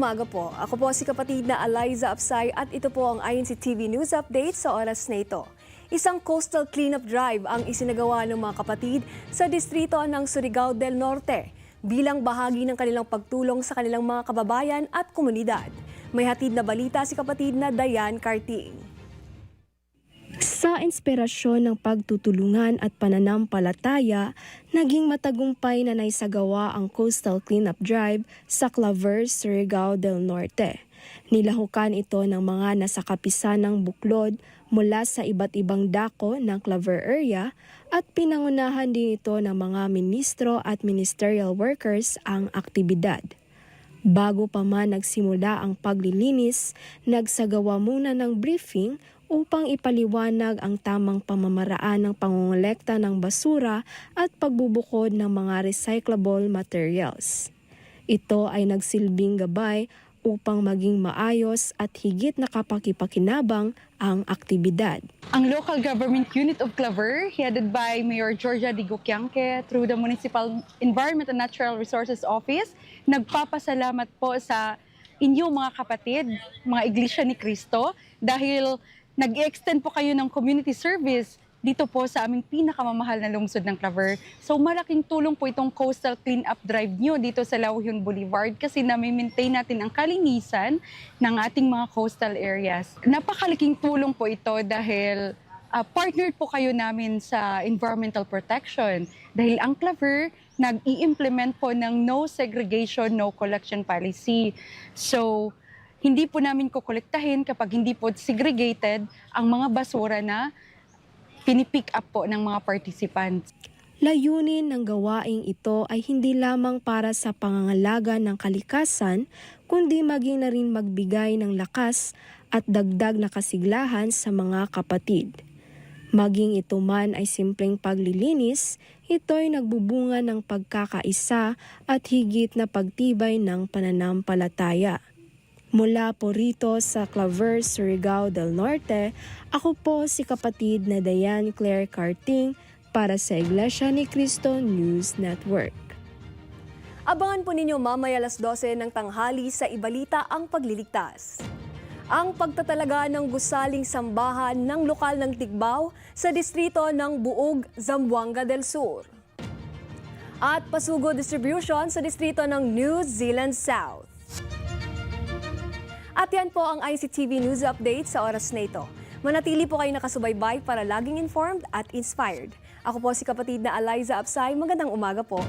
umaga po. Ako po si kapatid na Eliza Apsay at ito po ang INC TV News Update sa oras na ito. Isang coastal cleanup drive ang isinagawa ng mga kapatid sa distrito ng Surigao del Norte bilang bahagi ng kanilang pagtulong sa kanilang mga kababayan at komunidad. May hatid na balita si kapatid na Dayan Karting. Sa inspirasyon ng pagtutulungan at pananampalataya, naging matagumpay na naisagawa ang Coastal Cleanup Drive sa Claver, Surigao del Norte. Nilahukan ito ng mga nasakapisan ng buklod mula sa iba't ibang dako ng Claver area at pinangunahan din ito ng mga ministro at ministerial workers ang aktibidad. Bago pa man nagsimula ang paglilinis, nagsagawa muna ng briefing upang ipaliwanag ang tamang pamamaraan ng pangongolekta ng basura at pagbubukod ng mga recyclable materials. Ito ay nagsilbing gabay upang maging maayos at higit na kapakipakinabang ang aktibidad. Ang local government unit of Claver, headed by Mayor Georgia Di Guquianque through the Municipal Environment and Natural Resources Office, nagpapasalamat po sa inyong mga kapatid, mga Iglesia ni Cristo, dahil nag-extend po kayo ng community service dito po sa aming pinakamamahal na lungsod ng Claver. So malaking tulong po itong coastal cleanup drive nyo dito sa Lauyon Boulevard kasi nami-maintain natin ang kalinisan ng ating mga coastal areas. Napakalaking tulong po ito dahil uh, partnered po kayo namin sa environmental protection dahil ang Claver nag-i-implement po ng no segregation, no collection policy. So, hindi po namin kukolektahin kapag hindi po segregated ang mga basura na pinipick up po ng mga participants. Layunin ng gawaing ito ay hindi lamang para sa pangangalaga ng kalikasan, kundi maging na rin magbigay ng lakas at dagdag na kasiglahan sa mga kapatid. Maging ito man ay simpleng paglilinis, ito'y nagbubunga ng pagkakaisa at higit na pagtibay ng pananampalataya. Mula po rito sa Claver, Surigao del Norte, ako po si kapatid na Dayan Claire Carting para sa Iglesia ni Cristo News Network. Abangan po ninyo mamaya alas 12 ng tanghali sa Ibalita ang Pagliligtas. Ang pagtatalaga ng gusaling sambahan ng lokal ng Tigbaw sa distrito ng Buog, Zamboanga del Sur. At pasugo distribution sa distrito ng New Zealand South. At yan po ang ICTV News Update sa oras na ito. Manatili po kayo nakasubaybay para laging informed at inspired. Ako po si kapatid na Eliza Apsay. Magandang umaga po.